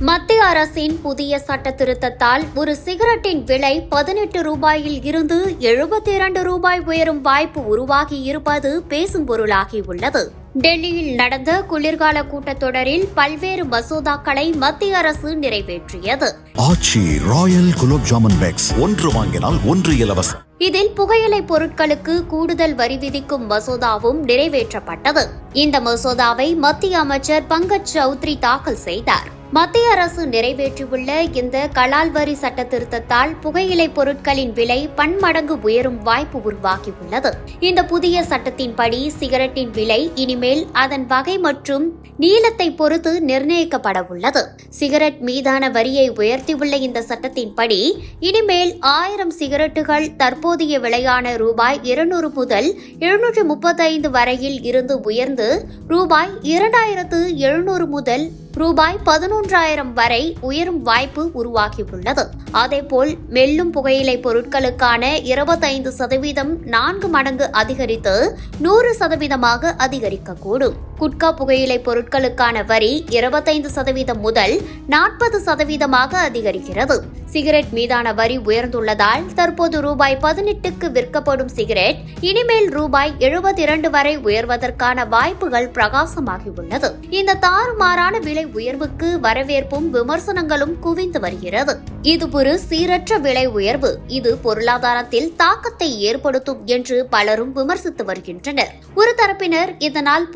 மத்திய அரசின் புதிய சட்ட திருத்தத்தால் ஒரு சிகரெட்டின் விலை பதினெட்டு ரூபாயில் இருந்து எழுபத்தி இரண்டு ரூபாய் உயரும் வாய்ப்பு உருவாகி இருப்பது பேசும் பொருளாகி உள்ளது. டெல்லியில் நடந்த குளிர்கால கூட்டத்தொடரில் பல்வேறு மசோதாக்களை மத்திய அரசு நிறைவேற்றியது. ஆச்சி ராயல் குலோப் ஜாமுன் பேக்ஸ் ஒன்று வாங்கினால் ஒன்று இலவசம். இதில் புகையிலை பொருட்களுக்கு கூடுதல் வரி விதிக்கும் மசோதாவும் நிறைவேற்றப்பட்டது. இந்த மசோதாவை மத்திய அமைச்சர் பங்கஜ் சௌத்ரி தாக்கல் செய்தார். மத்திய அரசு நிறைவேற்றியுள்ள இந்த கலால் வரி சட்ட திருத்தத்தால் புகையிலை பொருட்களின் விலை பன்மடங்கு உயரும் வாய்ப்பு உருவாகியுள்ளது. இந்த புதிய சட்டத்தின்படி சிகரெட்டின் விலை இனிமேல் அதன் வகை மற்றும் நீளத்தை பொறுத்து நிர்ணயிக்கப்பட உள்ளது சிகரெட் மீதான வரியை உயர்த்தியுள்ள இந்த சட்டத்தின்படி இனிமேல் ஆயிரம் சிகரெட்டுகள் தற்போதைய விலையான ரூபாய் இருநூறு முதல் எழுநூற்று முப்பத்தைந்து வரையில் இருந்து உயர்ந்து ரூபாய் இரண்டாயிரத்து எழுநூறு முதல் ரூபாய் பதினொன்றாயிரம் வரை உயரும் வாய்ப்பு உருவாகியுள்ளது. அதேபோல் மெல்லும் புகையிலை பொருட்களுக்கான இருபத்தைந்து சதவீதம் நான்கு மடங்கு அதிகரித்து நூறு சதவீதமாக அதிகரிக்கக்கூடும். குட்கா புகையிலை பொருட்களுக்கான வரி இருபத்தைந்து சதவீதம் முதல் நாற்பது சதவீதமாக அதிகரிக்கிறது. சிகரெட் மீதான வரி உயர்ந்துள்ளதால் தற்போது ரூபாய் பதினெட்டுக்கு விற்கப்படும் சிகரெட் இனிமேல் ரூபாய் எழுபத்தி இரண்டு வரை உயர்வதற்கான வாய்ப்புகள் பிரகாசமாகியுள்ளது. இந்த தாறுமாறான விலை உயர்வுக்கு வரவேற்பும் விமர்சனங்களும் குவிந்து வருகிறது. இது ஒரு சீரற்ற விலை உயர்வு இது பொருளாதாரத்தில் தாக்கத்தை ஏற்படுத்தும் என்று பலரும் விமர்சித்து வருகின்றனர். ஒரு தரப்பினர் இதனால்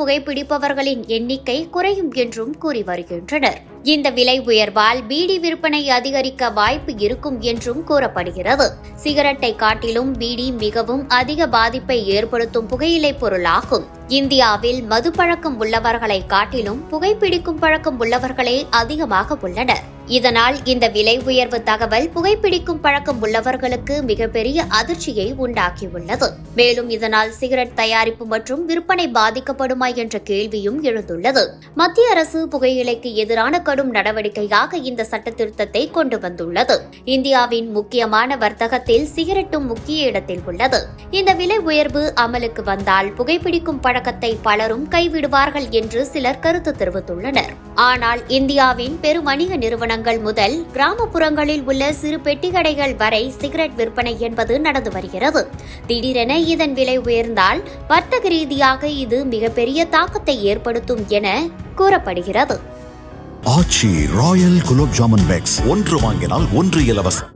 விற்பவர்களின் எண்ணிக்கை குறையும் என்றும் கூறி வருகின்றனர். இந்த விலை உயர்வால் பீடி விற்பனை அதிகரிக்க வாய்ப்பு இருக்கும் என்றும் கூறப்படுகிறது. சிகரெட்டை காட்டிலும் பீடி மிகவும் அதிக பாதிப்பை ஏற்படுத்தும் புகையிலை பொருளாகும். இந்தியாவில் மது பழக்கம் உள்ளவர்களை காட்டிலும் புகைப்பிடிக்கும் பழக்கம் உள்ளவர்களே அதிகமாக உள்ளனர். இதனால் இந்த விலை உயர்வு தகவல் புகைப்பிடிக்கும் பழக்கம் உள்ளவர்களுக்கு மிகப்பெரிய அதிர்ச்சியை உண்டாக்கியுள்ளது. மேலும் இதனால் சிகரெட் தயாரிப்பு மற்றும் விற்பனை பாதிக்கப்படுமா என்ற கேள்வியும் எழுந்துள்ளது. மத்திய அரசு புகையிலைக்கு எதிரான கடும் நடவடிக்கையாக இந்த சட்ட திருத்தத்தை கொண்டு வந்துள்ளது. இந்தியாவின் முக்கியமான வர்த்தகத்தில் சிகரெட்டும் முக்கிய இடத்தில் உள்ளது. இந்த விலை உயர்வு அமலுக்கு வந்தால் புகைப்பிடிக்கும் பழக்கத்தை பலரும் கைவிடுவார்கள் என்று சிலர் கருத்து தெரிவித்துள்ளனர். ஆனால் இந்தியாவின் பெருவணிக நிறுவனங்கள் முதல் கிராமப்புறங்களில் உள்ள சிறு பெட்டிக்கடைகள் வரை சிகரெட் விற்பனை என்பது நடந்து வருகிறது. திடீரென இதன் விலை உயர்ந்தால் வர்த்தக ரீதியாக இது மிகப்பெரிய தாக்கத்தை ஏற்படுத்தும் என கூறப்படுகிறது. ஆச்சி ராயல் குலோப் ஜாமன் பேக்ஸ் ஒன்று வாங்கினால் ஒன்று இலவசம்.